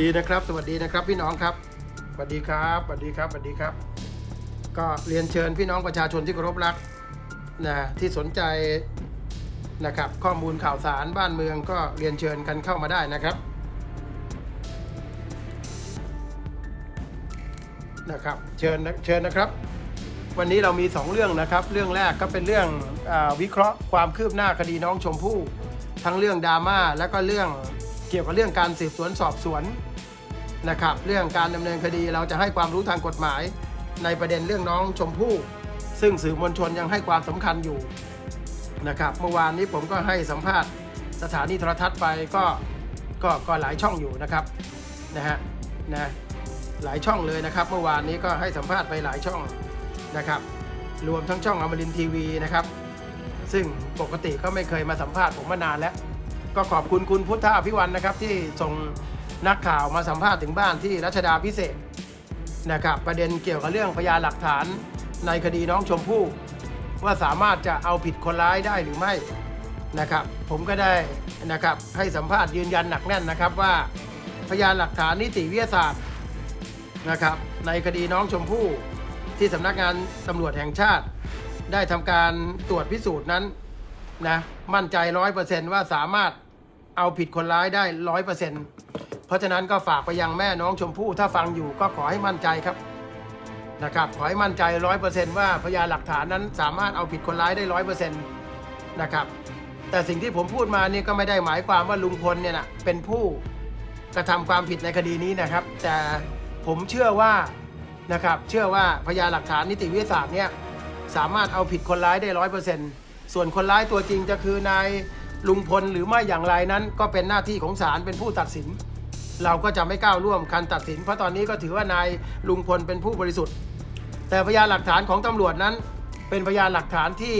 ดีนะครับ สวัสดีนะครับพี่น้องครับสวัสดีครับสวัสดีครับสวัสดีครับ ก็เรียนเชิญพี่น้องประชาชนที่เคารพรักนะที่สนใจนะครับข้อมูลข่าวสารบ้านเมืองก็เรียนเชิญกันเข้ามาได้นะครับนะครับเชิญเชิญนะครับ วันนี้เรามี 2 เรื่องนะครับ เรื่องแรกก็เป็นเรื่องอวิเคราะห์ความคืบหน้าคดีน้องชมพู่ทั้งเรื่องดราม่าแล้วก็เรื่อง เกี่ยวกับเรื่องการสืบสวนสอบสวนนะครับ เรื่องการดำเนินคดีเราจะให้ความรู้ทางกฎหมาย ในประเด็นเรื่องน้องชมพู่ ซึ่งสื่อมวลชนยังให้ความสำคัญอยู่นะครับ เมื่อวานนี้ผมก็ให้สัมภาษณ์สถานีโทรทัศน์ไปก็ก็ก็หลายช่องอยู่นะครับนะฮะนะหลายช่องเลยนะครับ เมื่อวานนี้ก็ให้สัมภาษณ์ไปหลายช่องนะครับ รวมทั้งช่องอมรินทีวีนะครับ ซึ่งปกติก็ไม่เคยมาสัมภาษณ์ผมมานานแล้ว ก็ขอบคุณคุณพุทธอภิวันนะครับ ที่ส่งนักข่าวมาสัมภาษณ์ถึงบ้านที่รัชดาพิเศษนะครับ ประเด็นเกี่ยวกับเรื่องพยานหลักฐานในคดีน้องชมพู่ว่าสามารถจะเอาผิดคนร้ายได้หรือไม่นะครับ ผมก็ได้นะครับให้สัมภาษณ์ยืนยันหนักแน่นนะครับว่าพยานหลักฐานนิติวิทยาศาสตร์นะครับ ในคดีน้องชมพู่ที่สำนักงานตำรวจแห่งชาติ ได้ทำการตรวจพิสูจน์นั้นนะมั่นใจร้อยเปอร์เซนต์ว่าสามารถ เอาผิดคนร้ายได้ร้อยเปอร์เซนต์เพราะฉะนั้นก็ฝากไปยังแม่น้องชมพู่ถ้าฟังอยู่ก็ขอให้มั่นใจครับนะครับขอให้มั่นใจร้อยเปอร์เซนต์ว่าพยานหลักฐานนั้นสามารถเอาผิดคนร้ายได้ร้อยเปอร์เซ็นต์นะครับแต่สิ่งที่ผมพูดมานี่ก็ไม่ได้หมายความว่าลุงพลเนี่ยนะเป็นผู้กระทำความผิดในคดีนี้นะครับ แต่ผมเชื่อว่านะครับเชื่อว่าพยานหลักฐานนิติวิทยาศาสตร์เนี่ยสามารถเอาผิดคนร้ายได้ร้อยเปอร์เซ็นต์ส่วนคนร้ายตัวจริงจะคือนาย ลุงพลหรือไม่อย่างไรนั้น ก็เป็นหน้าที่ของศาลเป็นผู้ตัดสิน เราก็จะไม่ก้าวล่วงการตัดสิน เพราะตอนนี้ก็ถือว่านายลุงพลเป็นผู้บริสุทธิ์ แต่พยานหลักฐานของตำรวจนั้น เป็นพยานหลักฐานที่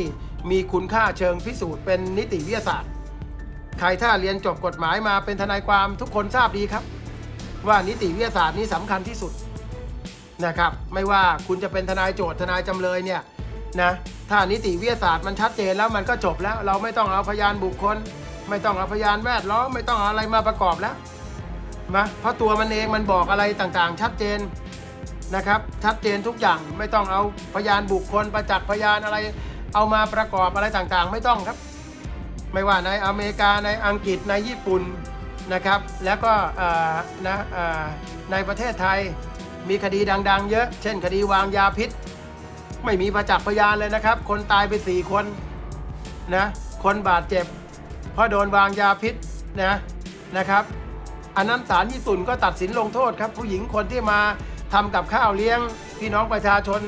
มีคุณค่าเชิงพิสูจน์เป็นนิติวิทยาศาสตร์ใครถ้าเรียนจบกฎหมายมาเป็นทนายความทุกคนทราบดีครับ ว่านิติวิทยาศาสตร์นี้สำคัญที่สุดนะครับ ไม่ว่าคุณจะเป็นทนายโจทย์ทนายจำเลยเนี่ย นะถ้านิติวิทยาศาสตร์มันชัดเจนแล้วมันก็จบแล้ว เราไม่ต้องเอาพยานบุคคล ไม่ต้องเอาพยานแวดล้อมไม่ต้องเอาอะไรมาประกอบแล้วนะเพราะตัวมันเองมันบอกอะไรต่างๆ ชัดเจนนะครับชัดเจนทุกอย่างไม่ต้องเอาพยานบุคคลประจักษ์พยานอะไร เอามาประกอบอะไรต่างๆ ไม่ต้องครับ ไม่ว่าในอเมริกาในอังกฤษในญี่ปุ่นนะครับ แล้วก็นะในประเทศไทยมีคดีดัง ๆ เยอะ เช่น คดีวางยาพิษ ไม่มีประจักษ์พยานเลยนะครับ คนตายไปสี่คนนะคนบาดเจ็บ เพราะโดนวางยาพิษนะนะครับ อันนั้นศาลญี่ปุ่นก็ตัดสินลงโทษครับ ผู้หญิงคนที่มาทำกับข้าวเลี้ยงพี่น้องประชาชน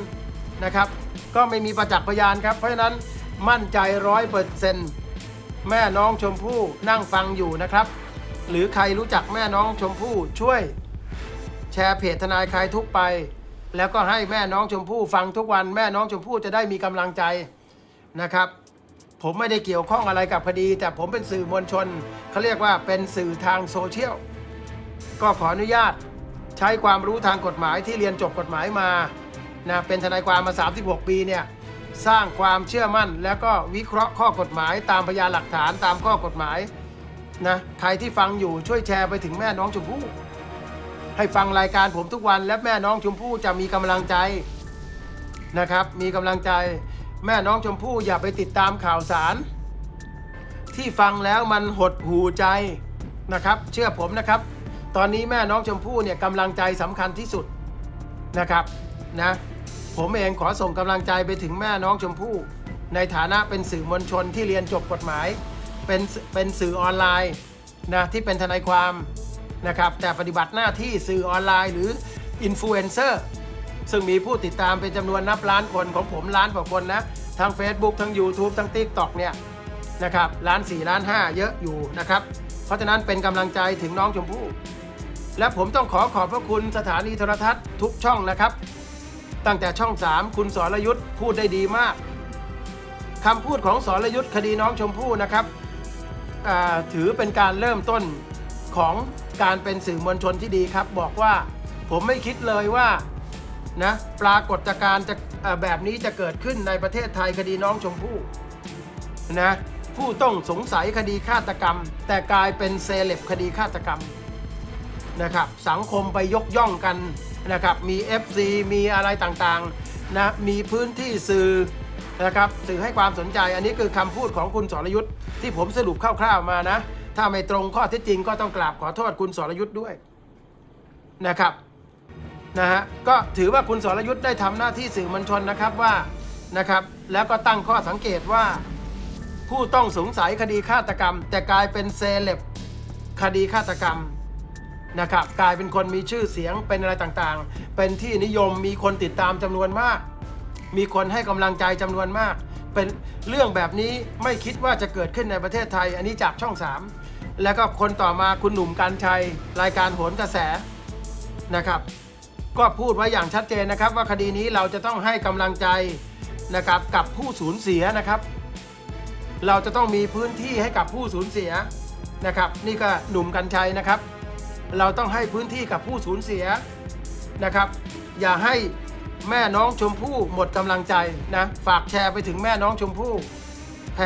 นะครับ ก็ไม่มีประจักษ์พยานครับ เพราะฉะนั้นมั่นใจร้อยเปอร์เซ็นต์แม่น้องชมพู่นั่งฟังอยู่นะครับ หรือใครรู้จักแม่น้องชมพู่ช่วย แชร์เพจทนายคลายทุกไป แล้วก็ให้แม่น้องชมพู่ฟังทุกวันแม่น้องชมพู่จะได้มีกำลังใจนะครับ ผมไม่ได้เกี่ยวข้องอะไรกับคดี แต่ผมเป็นสื่อมวลชนเขาเรียกว่าเป็นสื่อทางโซเชียลก็ขออนุญาตใช้ความรู้ทางกฎหมายที่เรียนจบกฎหมายมานะเป็นทนายความมา 36 ปีเนี่ยสร้างความเชื่อมั่น แล้วก็วิเคราะห์ข้อกฎหมายตามพยานหลักฐานตามข้อกฎหมายนะใครที่ฟังอยู่ช่วยแชร์ไปถึงแม่น้องชมพู่ ให้ฟังรายการผมทุกวัน และแม่น้องชมพู่จะมีกำลังใจนะครับ มีกำลังใจ แม่น้องชมพู่อย่าไปติดตามข่าวสาร ที่ฟังแล้วมันหดหูใจนะครับ เชื่อผมนะครับ ตอนนี้แม่น้องชมพู่เนี่ยกำลังใจสำคัญที่สุดนะครับนะผมเองขอส่งกำลังใจไปถึงแม่น้องชมพู่ ในฐานะเป็นสื่อมวลชนที่เรียนจบกฎหมาย เป็นเป็นสื่อออนไลน์นะที่เป็นทนายความ นะครับแต่ปฏิบัติหน้าที่สื่อออนไลน์หรืออินฟลูเอนเซอร์ซึ่งมีผู้ติดตามเป็นจำนวนนับล้านคนของผมล้านกว่าคนนะทั้ง Facebook ทั้ง YouTube ทั้ง TikTok เนี่ยนะครับล้าน4ล้าน5 เยอะอยู่นะครับ เพราะฉะนั้นเป็นกำลังใจถึงน้องชมพู่ และผมต้องขอขอบพระคุณสถานีโทรทัศน์ทุกช่องนะครับ ตั้งแต่ช่อง 3 คุณสรยุทธ์พูดได้ดีมากคำพูดของสรยุทธ์คดีน้องชมพู่นะครับถือเป็นการเริ่มต้นของ การเป็นสื่อมวลชนที่ดีครับ บอกว่าผมไม่คิดเลยว่านะปรากฏการณ์จะแบบนี้จะเกิดขึ้นในประเทศไทยคดีน้องชมพู่นะผู้ต้องสงสัยคดีฆาตกรรม แต่กลายเป็นเซเลบคดีฆาตกรรมนะครับสังคมไปยกย่องกันนะครับมี FC มีอะไรต่างๆนะมีพื้นที่สื่อนะครับสื่อให้ความสนใจอันนี้คือคำพูดของคุณสรยุทธ์ที่ผมสรุปคร่าวๆมานะ ถ้าไม่ตรงข้อเท็จจริงก็ต้องกราบขอโทษคุณสรยุทธ์ด้วยนะครับนะฮะก็ถือว่าคุณสรยุทธ์ได้ทำหน้าที่สื่อมวลชนนะครับว่านะครับแล้วก็ตั้งข้อสังเกตว่า ผู้ต้องสงสัยคดีฆาตกรรม แต่กลายเป็นเซเลบคดีฆาตกรรมนะครับกลายเป็นคนมีชื่อเสียงเป็นอะไรต่างๆ เป็นที่นิยมมีคนติดตามจำนวนมาก มีคนให้กำลังใจจำนวนมาก เป็นเรื่องแบบนี้ไม่คิดว่าจะเกิดขึ้นในประเทศไทย อันนี้จากช่อง 3 แล้วก็คนต่อมาคุณหนุ่มกัญชัย รายการโหนกระแสนะครับ ก็พูดไว้อย่างชัดเจนนะครับ ว่าคดีนี้เราจะต้องให้กำลังใจนะครับกับผู้สูญเสียนะครับ เราจะต้องมีพื้นที่ให้กับผู้สูญเสียนะครับ นี่ก็หนุ่มกัญชัยนะครับ เราต้องให้พื้นที่กับผู้สูญเสียนะครับ อย่าให้ แม่น้องชมพู่หมดกำลังใจนะ ฝากแชร์ไปถึงแม่น้องชมพู่แพร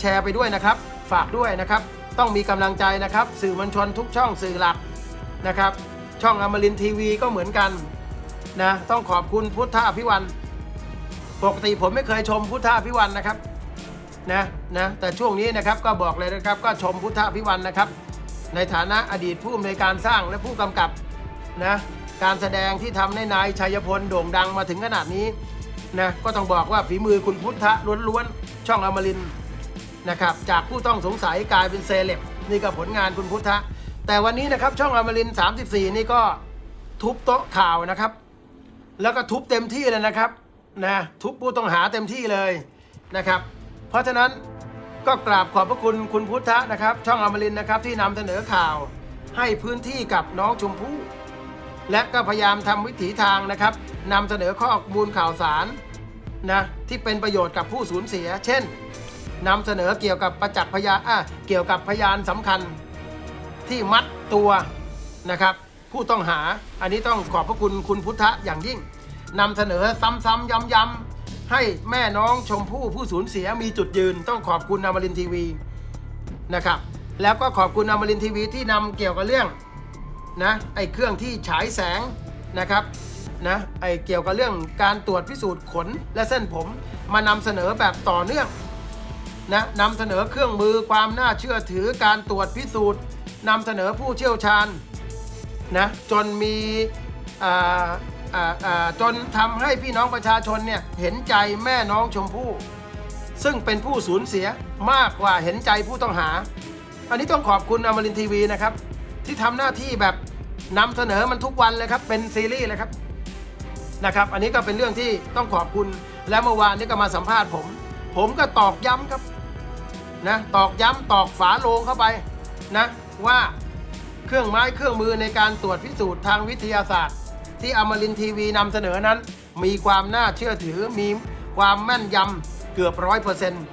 แชร์ไปด้วยนะครับ ฝากด้วยนะครับ ต้องมีกำลังใจนะครับ สื่อมวลชนทุกช่องสื่อหลักนะครับ ช่องอมรินทีวีก็เหมือนกันนะต้องขอบคุณพุทธอภิวันปกติผมไม่เคยชมพุทธอภิวันนะครับนะนะแต่ช่วงนี้นะครับก็บอกเลยนะครับก็ชมพุทธพิวันนะครับ ในฐานะอดีตผู้อำนวยการสร้างและผู้กำกับนะ การแสดงที่ทำให้นายชัยพลโด่งดังมาถึงขนาดนี้นะก็ต้องบอกว่าฝีมือคุณพุทธล้วนๆช่องอมรินนะครับจากผู้ต้องสงสัยกลายเป็นเซเลบนี่ก็ผลงานคุณพุทธแต่วันนี้นะครับช่องอมริน34 นี่ก็ทุบโต๊ะข่าวนะครับ แล้วก็ทุบเต็มที่เลยนะครับนะทุบผู้ต้องหาเต็มที่เลยนะครับ เพราะฉะนั้นก็กราบขอบพระคุณคุณพุทธะนะครับ ช่องอมรินนะครับที่นำเสนอข่าวให้พื้นที่กับน้องชมพู่ และก็พยายามทำวิถีทางนะครับนำเสนอข้อมูลข่าวสารนะที่เป็นประโยชน์กับผู้สูญเสีย เช่นนำเสนอเกี่ยวกับประจักษ์พยานเกี่ยวกับพยานสำคัญที่มัดตัวนะครับ ผู้ต้องหาอันนี้ต้องขอบพระคุณคุณพุทธะอย่างยิ่งนำเสนอซ้ำๆย้ำๆให้แม่น้องชมพู่ผู้สูญเสียมีจุดยืน ต้องขอบคุณอมรินทีวีนะครับแล้วก็ขอบคุณอมรินทีวีที่นำเกี่ยวกับเรื่อง นะไอเครื่องที่ฉายแสงนะครับนะไอเกี่ยวกับเรื่องการตรวจพิสูจน์ขนและเส้นผมมานำเสนอแบบต่อเนื่องนะนำเสนอเครื่องมือความน่าเชื่อถือการตรวจพิสูจน์นำเสนอผู้เชี่ยวชาญนะจนมีอ่าอ่าอ่าจนทำให้พี่น้องประชาชนเนี่ยเห็นใจแม่น้องชมพู่ ซึ่งเป็นผู้สูญเสียมากกว่าเห็นใจผู้ต้องหา อันนี้ต้องขอบคุณอมรินทีวีนะครับ ที่ทำหน้าที่แบบนำเสนอมันทุกวันเลยครับ เป็นซีรีส์เลยครับนะครับ อันนี้ก็เป็นเรื่องที่ต้องขอบคุณ และเมื่อวานนี้ก็มาสัมภาษณ์ผม ผมก็ตอกย้ำครับนะตอกย้ำตอกฝาโลงเข้าไปนะว่าเครื่องไม้เครื่องมือในการตรวจพิสูจน์ทางวิทยาศาสตร์ ที่อมรินทีวีนำเสนอนั้น มีความน่าเชื่อถือมีความแม่นยำเกือบร้อยเปอร์เซ็นต์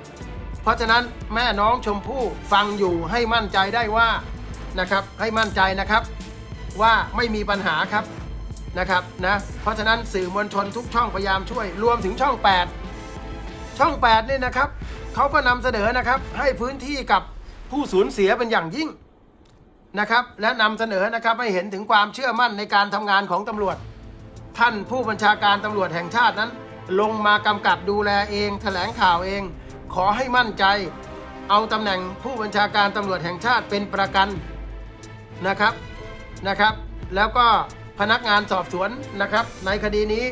เพราะฉะนั้นแม่น้องชมพู่ฟังอยู่ให้มั่นใจได้ว่า นะครับ ให้มั่นใจนะครับว่าไม่มีปัญหาครับนะครับนะเพราะฉะนั้นสื่อมวลชนทุกช่องพยายามช่วยรวมถึงช่อง 8 ช่อง8นี่นะครับเขาก็นำเสนอนะครับให้พื้นที่กับผู้สูญเสียเป็นอย่างยิ่งนะครับและนำเสนอนะครับให้เห็นถึงความเชื่อมั่นในการทำงานของตำรวจ ท่านผู้บัญชาการตำรวจแห่งชาตินั้น ลงมากำกับดูแลเอง แถลงข่าวเอง ขอให้มั่นใจ เอาตำแหน่งผู้บัญชาการตำรวจแห่งชาติเป็นประกัน นะครับนะครับแล้วก็พนักงานสอบสวนนะครับในคดีนี้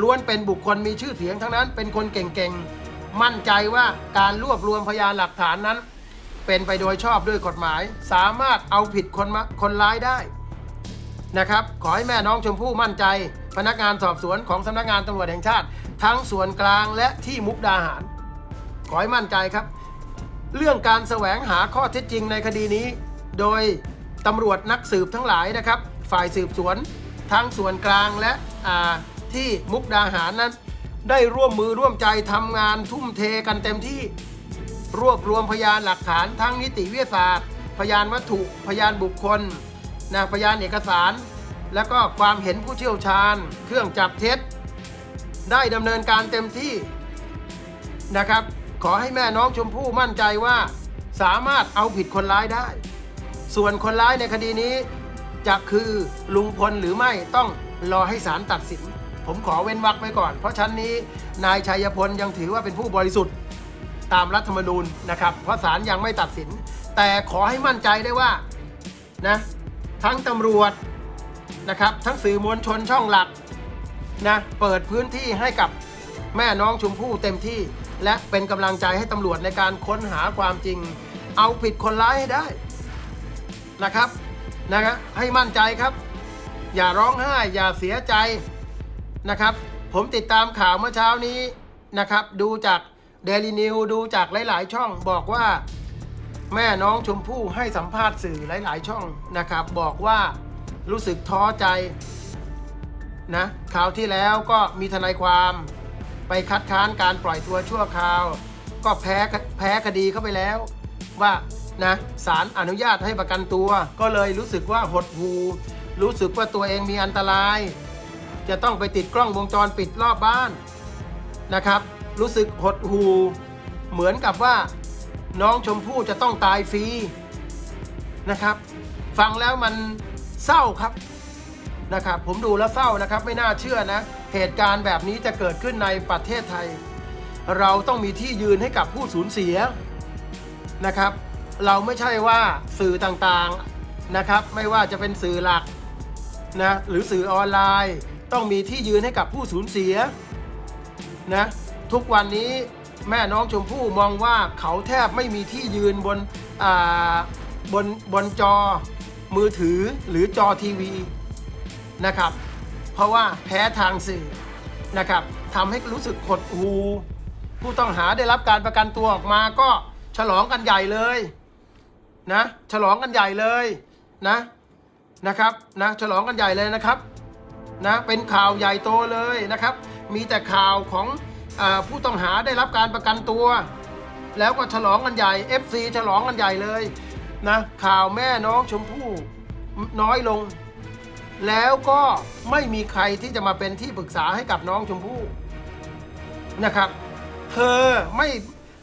ล้วนเป็นบุคคลมีชื่อเสียงทั้งนั้นเป็นคนเก่งๆ มั่นใจว่าการรวบรวมพยานหลักฐานนั้น เป็นไปโดยชอบด้วยกฎหมาย สามารถเอาผิดคนมาคนร้ายได้นะครับขอให้แม่น้องชมพู่มั่นใจ พนักงานสอบสวนของสำนักงานตำรวจแห่งชาติ ทั้งส่วนกลางและที่มุกดาหาร ขอให้มั่นใจครับ เรื่องการแสวงหาข้อเท็จจริงในคดีนี้ โดย ตำรวจนักสืบทั้งหลายนะครับ ฝ่ายสืบสวนทั้งส่วนกลางและที่มุกดาหารนั้น ได้ร่วมมือร่วมใจทำงานทุ่มเทกันเต็มที่รวบรวมพยานหลักฐานทั้งนิติวิทยาศาสตร์ พยานวัตถุ พยานบุคคลนะพยานเอกสาร แล้วก็ความเห็นผู้เชี่ยวชาญ เครื่องจับเท็จ ได้ดำเนินการเต็มที่นะครับ ขอให้แม่น้องชมพู่มั่นใจว่า สามารถเอาผิดคนร้ายได้ ส่วนคนร้ายในคดีนี้ จะคือลุงพลหรือไม่ต้องรอให้ศาลตัดสิน ผมขอเว้นวรรคไว้ก่อน เพราะชั้นนี้นายชัยพลยังถือว่าเป็นผู้บริสุทธิ์ตามรัฐธรรมนูญนะครับ เพราะศาลยังไม่ตัดสิน แต่ขอให้มั่นใจได้ว่านะทั้งตำรวจนะครับทั้งสื่อมวลชนช่องหลักนะเปิดพื้นที่ให้กับแม่น้องชมพู่เต็มที่ และเป็นกำลังใจให้ตำรวจในการค้นหาความจริง เอาผิดคนร้ายให้ได้ นะครับนะครับให้มั่นใจครับ อย่าร้องไห้อย่าเสียใจนะครับ ผมติดตามข่าวเมื่อเช้านี้นะครับ ดูจากเดลินิวดูจากหลาย ๆ ช่องบอกว่า แม่น้องชมพู่ให้สัมภาษณ์สื่อหลาย ๆ ช่องนะครับ บอกว่ารู้สึกท้อใจนะคราวที่แล้วก็มีทนายความไปคัดค้านการปล่อยตัวชั่วคราว ก็แพ้แพ้คดีเข้าไปแล้ว ว่า นะศาลอนุญาตให้ประกันตัว ก็เลยรู้สึกว่าหดหูรู้สึกว่าตัวเองมีอันตราย จะต้องไปติดกล้องวงจรปิดรอบบ้านนะครับ รู้สึกหดหูเหมือนกับว่าน้องชมพู่จะต้องตายฟรีนะครับ ฟังแล้วมันเศร้าครับนะครับ ผมดูแล้วเศร้านะครับไม่น่าเชื่อนะ เหตุการณ์แบบนี้จะเกิดขึ้นในประเทศไทย เราต้องมีที่ยืนให้กับผู้สูญเสียนะครับ เราไม่ใช่ว่าสื่อต่างๆนะครับ ไม่ว่าจะเป็นสื่อหลักนะหรือสื่อออนไลน์ ต้องมีที่ยืนให้กับผู้สูญเสียนะทุกวันนี้แม่น้องชมพู่มองว่าเขาแทบไม่มีที่ยืนบนอ่าบนบนจอมือถือหรือจอทีวีนะครับ เพราะว่าแพ้ทางสื่อนะครับทำให้รู้สึกหดหูผู้ต้องหาได้รับการประกันตัวออกมาก็ฉลองกันใหญ่เลย นะฉลองกันใหญ่เลยนะนะครับนะฉลองกันใหญ่เลยนะครับนะเป็นข่าวใหญ่โตเลยนะครับ มีแต่ข่าวของอผู้ต้องหาได้รับการประกันตัว แล้วก็ฉลองกันใหญ่ FC ฉลองกันใหญ่เลยนะข่าวแม่น้องชมพู่น้อยลง แล้วก็ไม่มีใครที่จะมาเป็นที่ปรึกษาให้กับน้องชมพู่นะครับ เธอไม่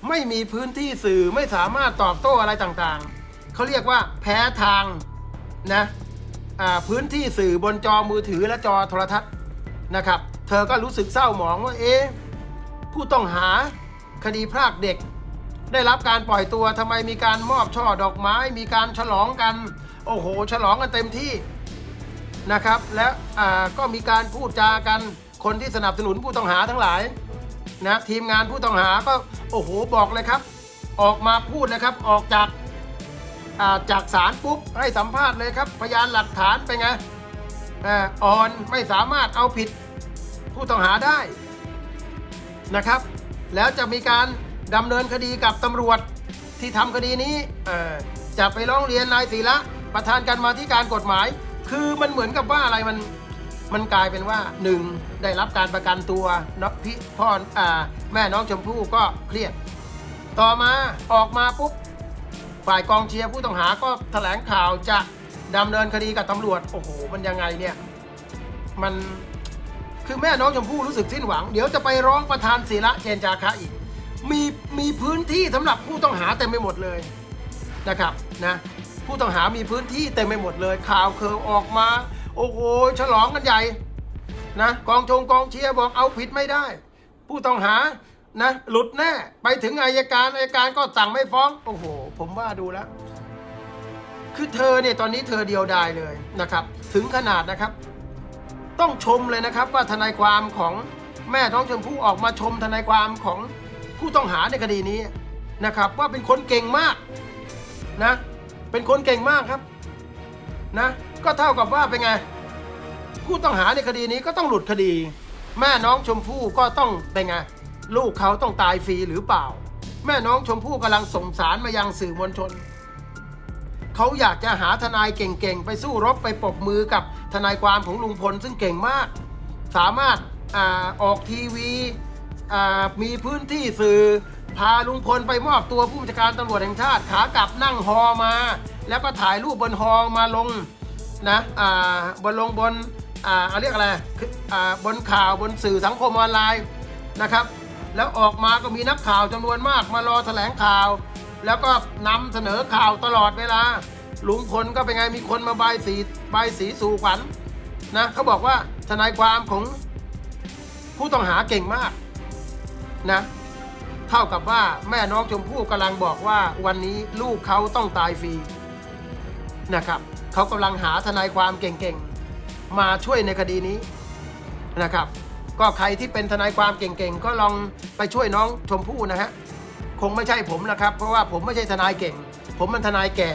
ไม่มีพื้นที่สื่อไม่สามารถตอบโต้อะไรต่างๆ เขาเรียกว่าแพ้ทางนะพื้นที่สื่อบนจอมือถือและจอโทรทัศน์นะครับ เธอก็รู้สึกเศร้าหมองว่าเอ๊ะผู้ต้องหาคดีพรากเด็ก ได้รับการปล่อยตัวทำไมมีการมอบช่อดอกไม้ มีการฉลองกัน โอ้โห ฉลองกันเต็มที่นะครับ และอ่าก็มีการพูดจากันคนที่สนับสนุนผู้ต้องหาทั้งหลายนะทีมงานผู้ต้องหาก็โอ้โหบอกเลยครับ ออกมาพูดนะครับออกจาก จากศาลปุ๊บให้สัมภาษณ์เลยครับ พยานหลักฐานเป็นไงอ่อนไม่สามารถเอาผิดผู้ต้องหาได้นะครับ แล้วจะมีการดำเนินคดีกับตำรวจที่ทำคดีนี้จะไปร้องเรียนนายศิระประธานการมาธิการกฎหมาย คือมันเหมือนกับว่าอะไรมันมันกลายเป็นว่าหนึ่งได้รับการประกันตัวน้องพี่พ่ออแม่น้องชมพู่ก็เครียด ต่อมาออกมาปุ๊บ ฝ่ายกองเชียร์ผู้ต้องหาก็แถลงข่าวจะดำเนินคดีกับตำรวจ โอ้โห มันยังไงเนี่ย มันคือแม่น้องชมพู่รู้สึกสิ้นหวัง เดี๋ยวจะไปร้องประธานศิระเจนจาคะอีก มีมีพื้นที่สำหรับผู้ต้องหาเต็มไปหมดเลยนะครับนะผู้ต้องหามีพื้นที่เต็มไปหมดเลย ข่าวเคอออกมา โอ้โหฉลองกันใหญ่นะกองชงกองเชียร์บอกเอาผิดไม่ได้ ผู้ต้องหา นะหลุดแน่ไปถึงอายการอายการก็สั่งไม่ฟ้อง โอ้โห ผมว่าดูแล้ว คือเธอเนี่ยตอนนี้เธอเดียวดายเลยนะครับ ถึงขนาดนะครับ ต้องชมเลยนะครับว่าทนายความของแม่ท้องชมพู่ออกมาชมทนายความของผู้ต้องหาในคดีนี้นะครับ ว่าเป็นคนเก่งมากนะ เป็นคนเก่งมากครับนะ ก็เท่ากับว่าเป็นไง ผู้ต้องหาในคดีนี้ก็ต้องหลุดคดี แม่น้องชมพู่ก็ต้องเป็นไง ลูกเขาต้องตายฟรีหรือเปล่า แม่น้องชมพู่กำลังส่งสารมายังสื่อมวลชน เขาอยากจะหาทนายเก่งๆ ไปสู้รบไปปรบมือกับทนายความของลุงพลซึ่งเก่งมาก สามารถอออกทีวีมีพื้นที่สื่อพาลุงพลไปมอบตัวผู้บัญชาการตำรวจแห่งชาติขากลับนั่งฮอมา แล้วก็ถ่ายรูปบนฮอมาลงนะบนลงบนอ่าเอาเรียกอะไรคืออ่าบนข่าวบนสื่อสังคมออนไลน์นะครับ แล้วออกมาก็มีนักข่าวจำนวนมากมารอแถลงข่าว แล้วก็นำเสนอข่าวตลอดเวลาลุงพลก็เป็นไงมีคนมาใบสีใบสีสู่ขวัญนะเขาบอกว่าทนายความของผู้ต้องหาเก่งมากนะเท่ากับว่าแม่น้องชมพู่กำลังบอกว่าวันนี้ลูกเขาต้องตายฟรีนะครับเขากำลังหาทนายความเก่งๆ มาช่วยในคดีนี้นะครับ ก็ใครที่เป็นทนายความเก่งๆ ก็ลองไปช่วยน้องชมพู่นะฮะ คงไม่ใช่ผมนะครับ เพราะว่าผมไม่ใช่ทนายเก่ง ผมมันทนายแก่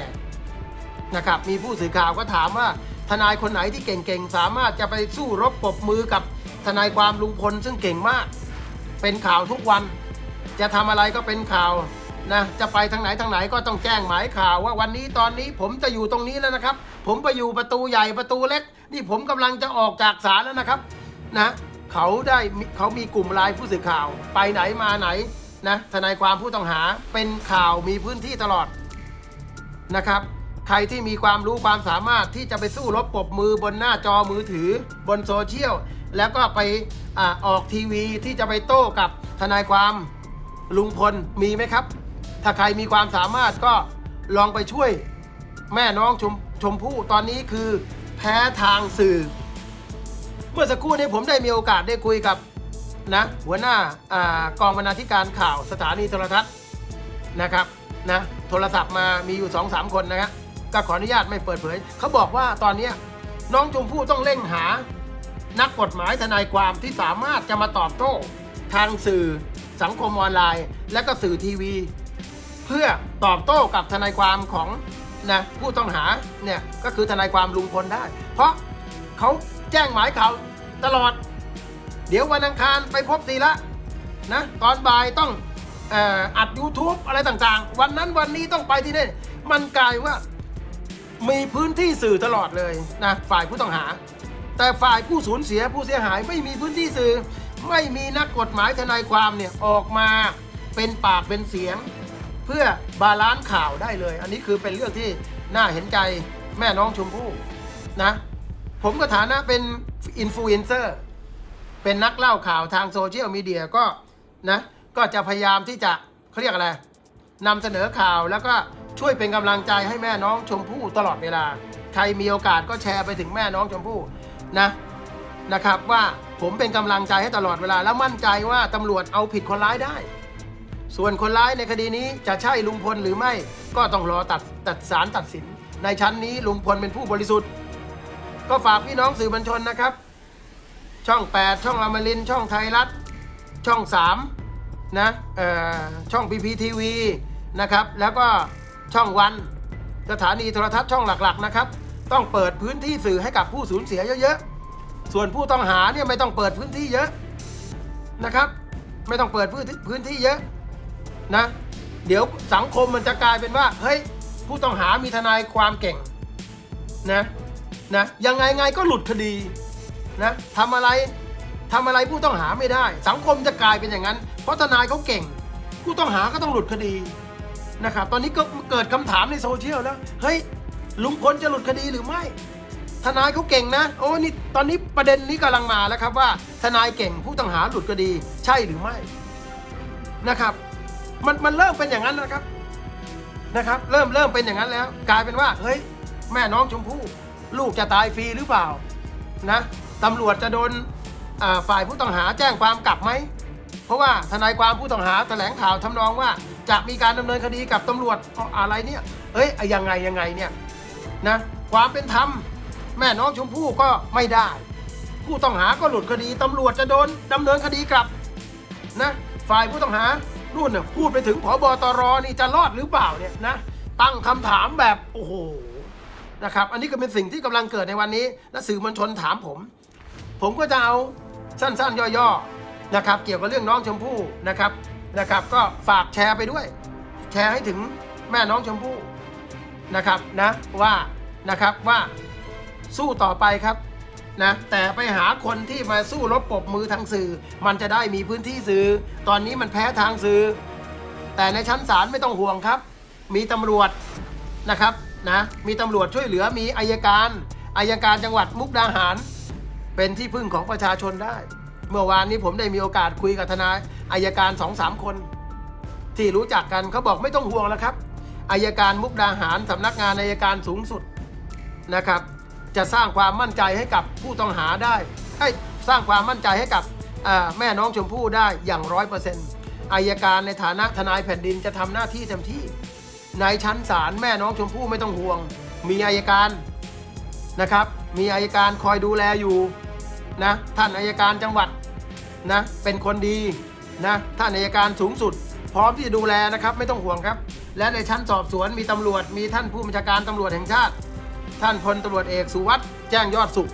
นะครับ มีผู้สื่อข่าวก็ถามว่าทนายคนไหนที่เก่งๆ สามารถจะไปสู้รบปรบมือกับทนายความลุงพลซึ่งเก่งมาก เป็นข่าวทุกวัน จะทำอะไรก็เป็นข่าวนะจะไปทางไหนทางไหนก็ต้องแจ้งหมายข่าวว่าวันนี้ตอนนี้ผมจะอยู่ตรงนี้แล้วนะครับ ผมไปอยู่ประตูใหญ่ประตูเล็ก นี่ผมกำลังจะออกจากศาลแล้วนะครับ นะ เขาได้เขามีกลุ่มไลน์ผู้สื่อข่าว ไปไหนมาไหนนะทนายความผู้ต้องหาเป็นข่าวมีพื้นที่ตลอดนะครับ ใครที่มีความรู้ความสามารถที่จะไปสู้รบปบมือบนหน้าจอมือถือบนโซเชียลแล้วก็ไปอออกทีวีที่จะไปโต้กับทนายความลุงพลมีไหมครับ ถ้าใครมีความสามารถก็ลองไปช่วยแม่น้องชมชมพู่ตอนนี้คือแพ้ทางสื่อ เมื่อสักครู่นี้ผมได้มีโอกาสได้คุยกับนะหัวหน้าอากองบรรณาธิการข่าวสถานีโทรทัศน์นะครับนะโทรศัพท์มามีอยู่สองสามคนนะครับก็ขออนุญาตไม่เปิดเผย เขาบอกว่าตอนนี้น้องชมพู่ต้องเร่งหา นักกฎหมายทนายความที่สามารถจะมาตอบโต้ ทางสื่อสังคมออนไลน์ และก็สื่อทีวี เพื่อตอบโต้กับทนายความของนะผู้ต้องหาเนี่ยก็คือทนายความลุงพลได้ เพราะเขาแจ้งหมายข่าว ตลอด เดี๋ยววันอังคารไปพบตีละนะตอนบ่ายต้องอ่ออัด YouTube อะไรต่างๆ วันนั้นวันนี้ต้องไปที่นี่มันกลายว่ามีพื้นที่สื่อตลอดเลยนะฝ่ายผู้ต้องหา แต่ฝ่ายผู้สูญเสียผู้เสียหายไม่มีพื้นที่สื่อ ไม่มีนักกฎหมายทนายความเนี่ยออกมาเป็นปากเป็นเสียง เพื่อบาลานซ์ข่าวได้เลย อันนี้คือเป็นเรื่องที่น่าเห็นใจแม่น้องชมพู่นะ ผมก็ฐานะเป็น อินฟลูเอนเซอร์เป็นนักเล่าข่าวทางโซเชียลมีเดียก็นะก็จะพยายามที่จะเขาเรียกอะไรนำเสนอข่าวแล้วก็ช่วยเป็นกำลังใจให้แม่น้องชมพู่ตลอดเวลา ใครมีโอกาสก็แชร์ไปถึงแม่น้องชมพู่นะนะครับว่าผมเป็นกำลังใจให้ตลอดเวลา แล้วมั่นใจว่าตำรวจเอาผิดคนร้ายได้ ส่วนคนร้ายในคดีนี้จะใช่ลุงพลหรือไม่ก็ต้องรอตัดตัดสารตัดสิน ในชั้นนี้ลุงพลเป็นผู้บริสุทธิ์ ก็ฝากพี่น้องสื่อมวลชนนะครับ ช่อง 8 ช่องอมรินช่องไทยรัฐ ช่อง 3 นะเอ่อช่องพีพีทีวีนะครับ แล้วก็ช่องวันสถานีโทรทัศน์ช่องหลักๆนะครับ ต้องเปิดพื้นที่สื่อให้กับผู้สูญเสียเยอะๆ ส่วนผู้ต้องหาเนี่ยไม่ต้องเปิดพื้นที่เยอะนะครับ ไม่ต้องเปิดพื้นพื้นที่เยอะนะ เดี๋ยวสังคมมันจะกลายเป็นว่า เฮ้ย ผู้ต้องหามีทนายความเก่งนะ นะยังไงไงก็หลุดคดีนะทำอะไรทำอะไรผู้ต้องหาไม่ได้ สังคมจะกลายเป็นอย่างนั้น เพราะทนายเขาเก่ง ผู้ต้องหาก็ต้องหลุดคดีนะครับตอนนี้ก็เกิดคำถามในโซเชียลแล้วเฮ้ยลุงพลจะหลุดคดีหรือไม่ ทนายเขาเก่งนะ โอ้นี่ตอนนี้ประเด็นนี้กำลังมาแล้วครับว่า ทนายเก่งผู้ต้องหาหลุดคดีใช่หรือไม่นะครับ มันมันเริ่มเป็นอย่างนั้นนะครับนะครับ เริ่มเริ่มเป็นอย่างนั้นแล้ว กลายเป็นว่าเฮ้ยแม่น้องชมพู่ ลูกจะตายฟรีหรือเปล่านะตำรวจจะโดนฝ่ายผู้ต้องหาแจ้งความกลับไหม เพราะว่าทนายความผู้ต้องหาแถลงข่าวทำนองว่า จะมีการดำเนินคดีกับตำรวจอ๋ออะไรเนี่ยเอ้ยยังไงยังไงเนี่ยนะความเป็นธรรมแม่น้องชมพู่ก็ไม่ได้ ผู้ต้องหาก็หลุดคดีตำรวจจะโดนดำเนินคดีกลับนะฝ่ายผู้ต้องหานู่นน่ะพูดไปถึงผบตรนี่จะรอดหรือเปล่าเนี่ยนะตั้งคำถามแบบโอ้โห นะครับ อันนี้ก็เป็นสิ่งที่กำลังเกิดในวันนี้ และสื่อมวลชนถามผม ผมก็จะเอาสั้น ๆ ย่อๆนะครับ เกี่ยวกับเรื่องน้องชมพู่นะครับนะครับ ก็ฝากแชร์ไปด้วย แชร์ให้ถึงแม่น้องชมพู่นะครับนะว่านะครับว่าสู้ต่อไปครับนะแต่ไปหาคนที่มาสู้รบปบมือทางสื่อ มันจะได้มีพื้นที่สื่อ ตอนนี้มันแพ้ทางสื่อ แต่ในชั้นศาลไม่ต้องห่วงครับ มีตำรวจนะครับ นะ มีตำรวจช่วยเหลือมีอายการอายการจังหวัดมุกดาหาร เป็นที่พึ่งของประชาชนได้ เมื่อวานนี้ผมได้มีโอกาสคุยกับทนายอายการสองสามคน ที่รู้จักกันเขาบอกไม่ต้องห่วงแล้วครับอายการมุกดาหารสำนักงานอายการสูงสุดนะครับ จะสร้างความมั่นใจให้กับผู้ต้องหาได้ ให้สร้างความมั่นใจให้กับแม่น้องชมพู่ได้อย่างร้อยเปอร์เซ็นต์อายการในฐานะทนายแผ่นดินจะทำหน้าที่เต็มที่ ในชั้นศาลแม่น้องชมพู่ไม่ต้องห่วง มีอายการนะครับ มีอายการคอยดูแลอยู่นะท่านอายการจังหวัดนะเป็นคนดีนะท่านอายการสูงสุด พร้อมที่จะดูแลนะครับไม่ต้องห่วงครับ และในชั้นสอบสวนมีตำรวจ มีท่านผู้บัญชาการตำรวจแห่งชาติ ท่านพลตำรวจเอกสุวัสด์แจ้งยอดสุข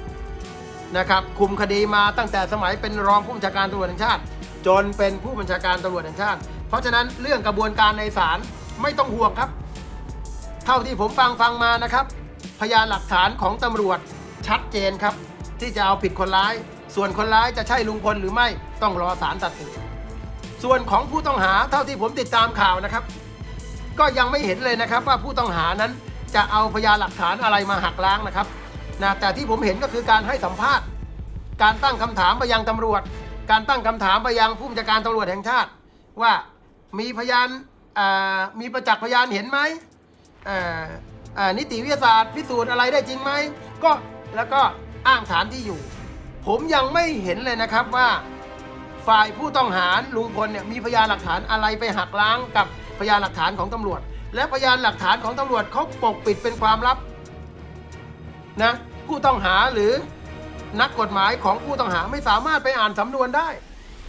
นะครับคุมคดีมาตั้งแต่สมัยเป็นรองผู้บัญชาการตำรวจแห่งชาติ จนเป็นผู้บัญชาการตำรวจแห่งชาติ เพราะฉะนั้นเรื่องกระบวนการในศาล ไม่ต้องห่วงครับ เท่าที่ผมฟังฟังมานะครับ พยานหลักฐานของตำรวจชัดเจนครับ ที่จะเอาผิดคนร้าย ส่วนคนร้ายจะใช่ลุงพลหรือไม่ต้องรอศาลตัดสินส่วนของผู้ต้องหาเท่าที่ผมติดตามข่าวนะครับ ก็ยังไม่เห็นเลยนะครับว่าผู้ต้องหานั้นจะเอาพยานหลักฐานอะไรมาหักล้างนะครับนะแต่ที่ผมเห็นก็คือการให้สัมภาษณ์ การตั้งคำถามไปยังตำรวจ การตั้งคำถามไปยังผู้บัญชาการตำรวจแห่งชาติ ว่ามีพยาน มีประจักษ์พยานเห็นไหมนิติวิทยาศาสตร์พิสูจน์อะไรได้จริงไหมก็แล้วก็อ้างฐานที่อยู่ ผมยังไม่เห็นเลยนะครับว่า ฝ่ายผู้ต้องหาลุงพลเนี่ยมีพยานหลักฐานอะไรไปหักล้างกับพยานหลักฐานของตำรวจ และพยานหลักฐานของตำรวจเขาปกปิดเป็นความลับนะผู้ต้องหาหรือนักกฎหมายของผู้ต้องหาไม่สามารถไปอ่านสำนวนได้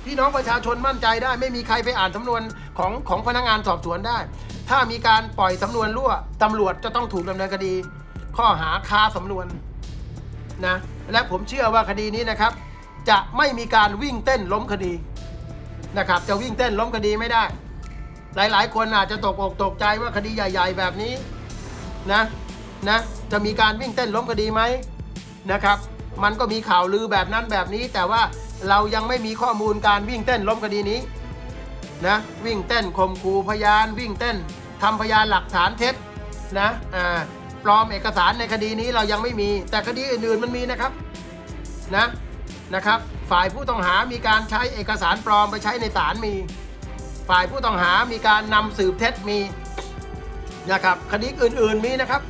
พี่น้องประชาชนมั่นใจได้ ไม่มีใครไปอ่านสำนวนของของพนักงานสอบสวนได้ ถ้ามีการปล่อยสำนวนรั่วตำรวจจะต้องถูกดำเนินคดี ข้อหาค้าสำนวนนะและผมเชื่อว่าคดีนี้นะครับ จะไม่มีการวิ่งเต้นล้มคดีนะครับ จะวิ่งเต้นล้มคดีไม่ได้ หลายๆ คนอาจจะตกอกตกใจว่าคดีใหญ่ ๆ แบบนี้นะนะจะมีการวิ่งเต้นล้มคดีไหมนะครับ มันก็มีข่าวลือแบบนั้นแบบนี้แต่ว่า เรายังไม่มีข้อมูลการวิ่งเต้นล้มคดีนี้นะวิ่งเต้นข่มขู่พยานวิ่งเต้นทำพยานหลักฐานเท็จนะอ่าปลอมเอกสารในคดีนี้เรายังไม่มี แต่คดีอื่นๆมันมีนะครับนะนะครับ ฝ่ายผู้ต้องหามีการใช้เอกสารปลอมไปใช้ในศาลมี ฝ่ายผู้ต้องหามีการนำสืบเท็จมีนะครับคดีอื่นๆมีนะครับ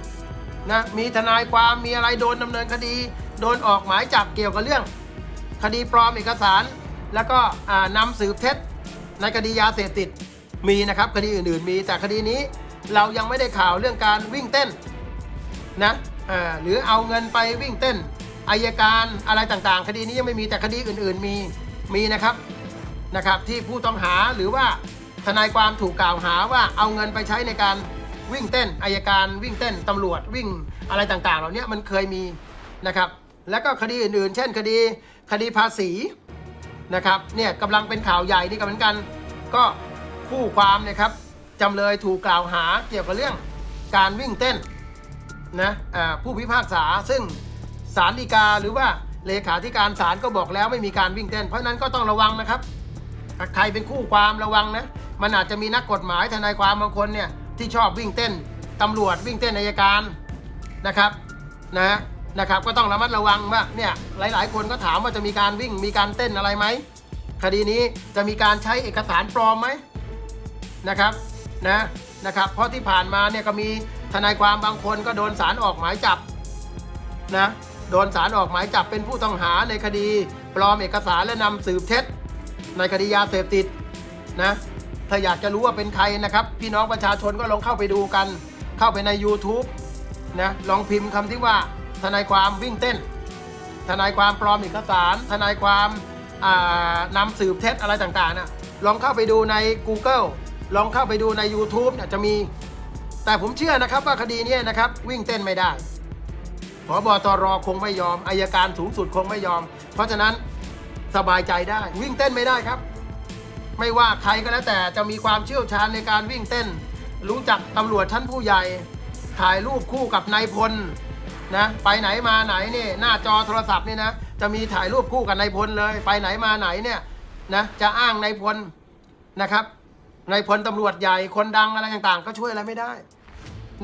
นะมีทนายความมีอะไรโดนดำเนินคดี โดนออกหมายจับเกี่ยวกับเรื่อง คดีปลอมเอกสาร แล้วก็อ่านำสืบเท็จในคดียาเสพติดมีนะครับคดีอื่นๆมีแต่คดีนี้เรายังไม่ได้ข่าวเรื่องการวิ่งเต้นนะหรือเอาเงินไปวิ่งเต้นอายการอะไรต่างๆ คดีนี้ยังไม่มีแต่คดีอื่นๆมีมีนะครับนะครับที่ผู้ต้องหาหรือว่าทนายความถูกกล่าวหาว่าเอาเงินไปใช้ในการวิ่งเต้นอายการวิ่งเต้นตำรวจวิ่งอะไรต่างๆ เหล่านี้มันเคยมีนะครับ แล้วก็คดีอื่นๆ เช่นคดี คดีภาษีนะครับเนี่ยกำลังเป็นข่าวใหญ่นี่ก็เหมือนกัน ก็คู่ความนะครับจำเลยถูกกล่าวหาเกี่ยวกับเรื่องการวิ่งเต้นนะผู้พิพากษาซึ่งศาลฎีกาหรือว่าเลขาธิการศาลก็บอกแล้วไม่มีการวิ่งเต้น เพราะนั้นก็ต้องระวังนะครับใครเป็นคู่ความระวังนะมันอาจจะมีนักกฎหมายทนายความบางคนเนี่ยที่ชอบวิ่งเต้นตำรวจวิ่งเต้นอัยการนะครับนะฮะ นะครับก็ต้องระมัดระวังว่าเนี่ยหลาย ๆ คนก็ถามว่าจะมีการวิ่งมีการเต้นอะไรไหมคดีนี้จะมีการใช้เอกสารปลอมไหมนะครับนะนะครับเพราะที่ผ่านมาเนี่ยก็มีทนายความบางคนก็โดนศาลออกหมายจับนะโดนศาลออกหมายจับเป็นผู้ต้องหาในคดีปลอมเอกสารและนำสืบเท็จ ในคดียาเสพติดนะถ้าอยากจะรู้ว่าเป็นใครนะครับ พี่น้องประชาชนก็ลองเข้าไปดูกัน เข้าไปใน YouTube นะลองพิมพ์คำที่ว่า ทนายความวิ่งเต้น ทนายความปลอมเอกสาร ทนายความนำสืบเท็จอะไรต่างๆนะลองเข้าไปดูใน Google ลองเข้าไปดูใน YouTube เนี่ยจะมี แต่ผมเชื่อนะครับว่าคดีนี้นะครับ วิ่งเต้นไม่ได้พบตรคงไม่ยอมอายการสูงสุดคงไม่ยอม เพราะฉะนั้นสบายใจได้ วิ่งเต้นไม่ได้ครับ ไม่ว่าใครก็แล้วแต่จะมีความเชี่ยวชาญในการวิ่งเต้น รู้จักตำรวจชั้นผู้ใหญ่ ถ่ายรูปคู่กับนายพล นะไปไหนมาไหนนี่หน้าจอโทรศัพท์นี่นะจะมีถ่ายรูปคู่กับนายพลเลย ไปไหนมาไหนเนี่ยนะจะอ้างนายพลนะครับนายพลตำรวจใหญ่คนดังอะไรต่างๆ ก็ช่วยอะไรไม่ได้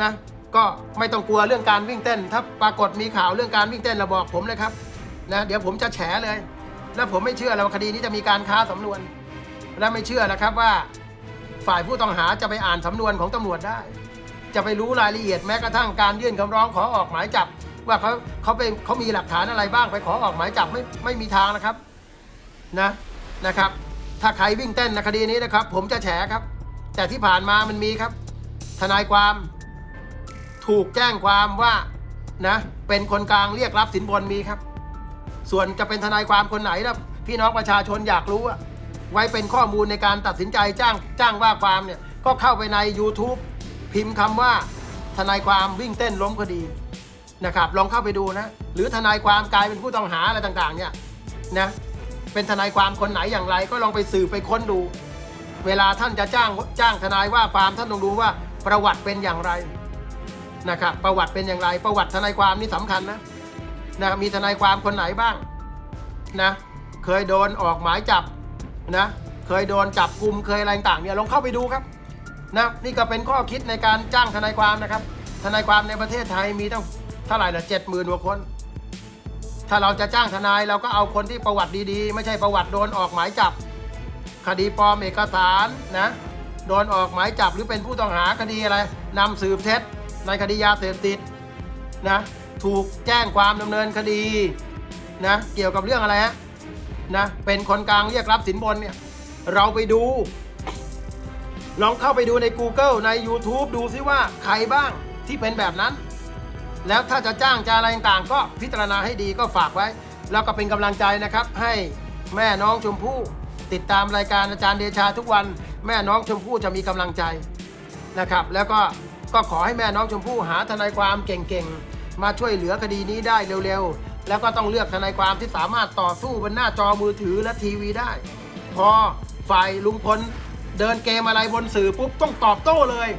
นะก็ไม่ต้องกลัวเรื่องการวิ่งเต้น ถ้าปรากฏมีข่าวเรื่องการวิ่งเต้นเราบอกผมเลยครับนะเดี๋ยวผมจะแฉเลย แล้วผมไม่เชื่อแล้วคดีนี้จะมีการค้าสำนวน และไม่เชื่อนะครับว่าฝ่ายผู้ต้องหาจะไปอ่านสำนวนของตำรวจได้ จะไปรู้รายละเอียดแม้กระทั่งการยื่นคำร้องขอออกหมายจับ ว่าเขาเขาเป็นเขามีหลักฐานอะไรบ้างไปขอออกหมายจับไม่ไม่มีทางนะครับนะนะครับ ถ้าใครวิ่งเต้นในคดีนี้นะครับ ผมจะแฉครับ แต่ที่ผ่านมามันมีครับ ทนายความ ถูกแจ้งความว่านะเป็นคนกลางเรียกรับสินบนมีครับ ส่วนจะเป็นทนายความคนไหนนะพี่น้องประชาชนอยากรู้อะไว้เป็นข้อมูลในการตัดสินใจจ้างจ้างว่าความเนี่ยก็เข้าไปใน YouTube พิมพ์คำว่า ทนายความวิ่งเต้นล้มคดีนะครับ ลองเข้าไปดูนะ หรือทนายความกลายเป็นผู้ต้องหาอะไรต่างๆ เนี่ยนะเป็นทนายความคนไหนอย่างไร ก็ลองไปสืบไปค้นดู เวลาท่านจะจ้างจ้างทนายว่าความท่านต้องดูว่าประวัติเป็นอย่างไรนะครับประวัติเป็นอย่างไร ประวัติทนายความนี่สำคัญนะนะมีทนายความคนไหนบ้างนะเคยโดนออกหมายจับนะเคยโดนจับกลุ่มเคยอะไรต่างเนี่ยลองเข้าไปดูครับ นะนี่ก็เป็นข้อคิดในการจ้างทนายความนะครับ ทนายความในประเทศไทยมีตั้งเท่าไหร่ละเจ็ดหมื่นกว่าคน ถ้าเราจะจ้างทนายเราก็เอาคนที่ประวัติดีๆ ไม่ใช่ประวัติโดนออกหมายจับ คดีปลอมเอกสารนะโดนออกหมายจับหรือเป็นผู้ต้องหาคดีอะไรนำสืบเท็จในคดียาเสพติดนะถูกแจ้งความดำเนินคดีนะเกี่ยวกับเรื่องอะไรฮะนะเป็นคนกลางเรียกรับสินบนเนี่ยเราไปดู ลองเข้าไปดูใน Google ใน YouTube ดูซิว่าใครบ้างที่เป็นแบบนั้น แล้วถ้าจะจ้างจะอะไรต่างๆ ก็พิจารณาให้ดีก็ฝากไว้ แล้วก็เป็นกำลังใจนะครับ ให้แม่น้องชมพู่ติดตามรายการอาจารย์เดชาทุกวัน แม่น้องชมพู่จะมีกำลังใจนะครับ แล้วก็ก็ขอให้แม่น้องชมพู่หาทนายความเก่งๆ มาช่วยเหลือคดีนี้ได้เร็วๆ แล้วก็ต้องเลือกทนายความที่สามารถต่อสู้บนหน้าจอมือถือและทีวีได้ พอฝ่ายลุงพล เดินเกมอะไรบนสื่อปุ๊บต้องตอบโต้เลย